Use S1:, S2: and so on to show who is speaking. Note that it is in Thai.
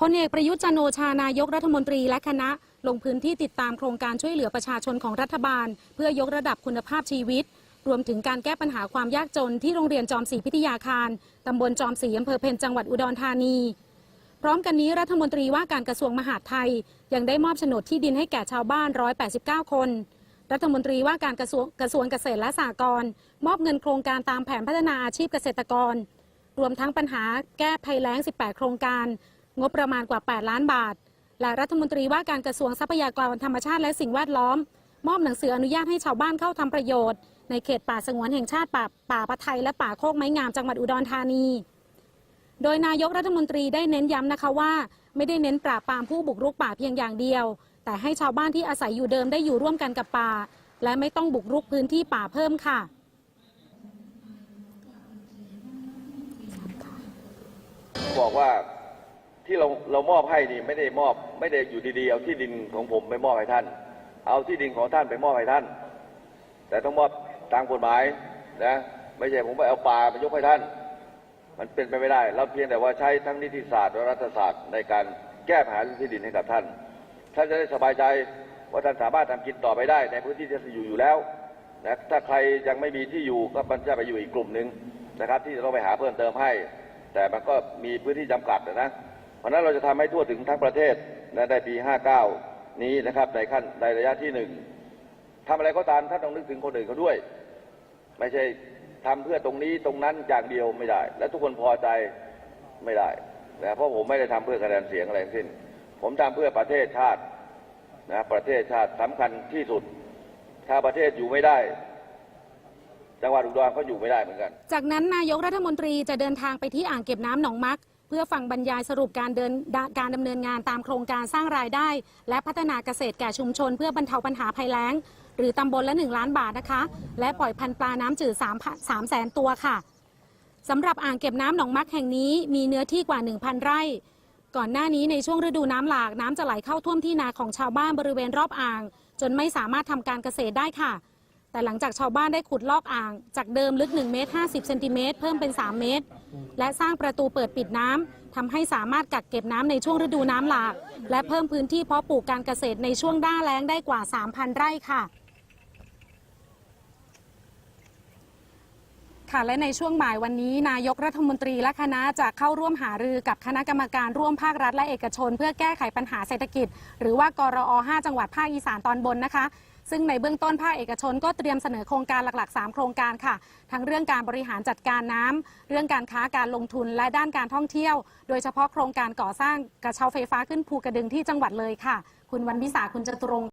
S1: พลเอกประยุทธ์จันโอชานายกรัฐมนตรีและคณะ ลงพื้นที่ติดตามโครงการช่วยเหลือประชาชนของรัฐบาล เพื่อยกระดับคุณภาพชีวิต รวมถึงการแก้ปัญหาความยากจนที่โรงเรียนจอมศรีพิทยาคาร ตำบลจอมศรีอำเภอเพนจังหวัดอุดรธานี พร้อมกันนี้รัฐมนตรีว่าการกระทรวงมหาดไทย ยังได้มอบโฉนดที่ดินให้แก่ชาวบ้าน 189 คน รัฐมนตรีว่าการกระทรวงกระทรวงเกษตรและสหกรณ์มอบเงินโครงการตามแผนพัฒนาอาชีพเกษตรกร รวมทั้งปัญหาแก้ภัยแล้ง 18 โครงการ งบประมาณกว่า 8 ล้านบาท และรัฐมนตรีว่าการกระทรวงทรัพยากรธรรมชาติและสิ่งแวดล้อม มอบหนังสืออนุญาตให้ชาวบ้านเข้าทำประโยชน์ ในเขตป่าสงวนแห่งชาติป่าป่าปะไทยและป่าโคกไม้งามจังหวัดอุดรธานี โดยนายกรัฐมนตรีได้เน้นย้ำนะคะว่า ไม่ได้เน้นปราบปรามผู้บุกรุกป่าเพียงอย่างเดียว แต่ให้ชาวบ้านที่อาศัยอยู่เดิมได้อยู่ร่วมกันกับป่า และไม่ต้องบุกรุกพื้นที่ป่าเพิ่มค่ะ
S2: บอกว่า ที่เราเรามอบให้นี่ไม่ได้มอบ ไม่ได้อยู่ดีๆเอาที่ดินของผมไปมอบให้ท่าน เอาที่ดินของท่านไปมอบให้ท่าน แต่ต้องมอบตามกฎหมายนะไม่ใช่ผมไปเอาป่าไปยกให้ท่าน มันเป็นไปไม่ได้ เราเพียงแต่ว่าใช้ทั้งนิติศาสตร์และรัฐศาสตร์ในการแก้ปัญหาที่ดินให้กับท่าน ท่านจะได้สบายใจว่าท่านสามารถทำกินต่อไปได้ ในพื้นที่ที่ท่านอยู่อยู่แล้วนะถ้าใครยังไม่มีที่อยู่ก็มันจะไปอยู่อีกกลุ่มหนึ่งนะครับ ที่จะต้องไปหาเพิ่มเติมให้ แต่มันก็มีพื้นที่จำกัดนะ เพราะนั้นเราจะทำให้ทั่วถึงทั้งประเทศนะในปี 59 นี้นะครับในขั้นในระยะที่หนึ่งทำอะไรก็ตามท่านต้องนึกถึงคนอื่นเขาด้วย ไม่ใช่ทำเพื่อตรงนี้ตรงนั้นอย่างเดียวไม่ได้ และทุกคนพอใจไม่ได้นะเพราะผมไม่ได้ทำเพื่อคะแนนเสียงอะไรทั้งสิ้น ผมทำเพื่อประเทศชาตินะประเทศชาติสำคัญที่สุด ถ้าประเทศอยู่ไม่ได้จังหวัดอุดรก็อยู่ไม่ได้เหมือนกัน
S1: จากนั้นนายกรัฐมนตรีจะเดินทางไปที่อ่างเก็บน้ำหนองมัก เพื่อฟังบรรยายสรุปการเดินดการดำเนินงานตามโครงการสร้างรายได้ และพัฒนาเกษตรแก่ชุมชน เพื่อบรรเทาปัญหาภัยแล้ง หรือตำบลละ 1 ล้านบาทนะคะ และปล่อยพันธุ์ปลาน้ำจืด3 3แสนตัวค่ะสำหรับอ่างเก็บน้ำหนองมักแห่งนี้มีเนื้อที่กว่า 1,000 ไร่ ก่อนหน้านี้ในช่วงฤดูน้ำหลากน้ำจะไหลเข้าท่วมที่นาของชาวบ้านบริเวณรอบอ่าง จนไม่สามารถทำการเกษตรได้ค่ะ แต่หลังจากชาวบ้านได้ขุดลอกอ่าง จากเดิมลึก1เมตร50เซนติเมตรเพิ่มเป็น 3 เมตร และสร้างประตูเปิดปิดน้ำทำให้สามารถกักเก็บน้ำในช่วงฤดูน้ำหลาก และเพิ่มพื้นที่เพาะปลูกการเกษตรในช่วงหน้าแล้งได้กว่า 3,000 ไร่ค่ะค่ะและในช่วงบ่ายวันนี้ นายกรัฐมนตรีและคณะจะเข้าร่วมหารือกับคณะกรรมการร่วมภาครัฐและเอกชน เพื่อแก้ไขปัญหาเศรษฐกิจ หรือว่ากรอ 5 จังหวัดภาคอีสานตอนบนนะคะ ซึ่งในเบื้องต้นภาคเอกชนก็เตรียมเสนอโครงการหลัก ๆ 3 โครงการค่ะ ทั้งเรื่องการบริหารจัดการน้ำเรื่องการค้าการลงทุนและด้านการท่องเที่ยว โดยเฉพาะโครงการก่อสร้างกระเช้าไฟฟ้าขึ้นภูกระดึงที่จังหวัดเลยค่ะ คุณวันวิสาคุณจตุรงค์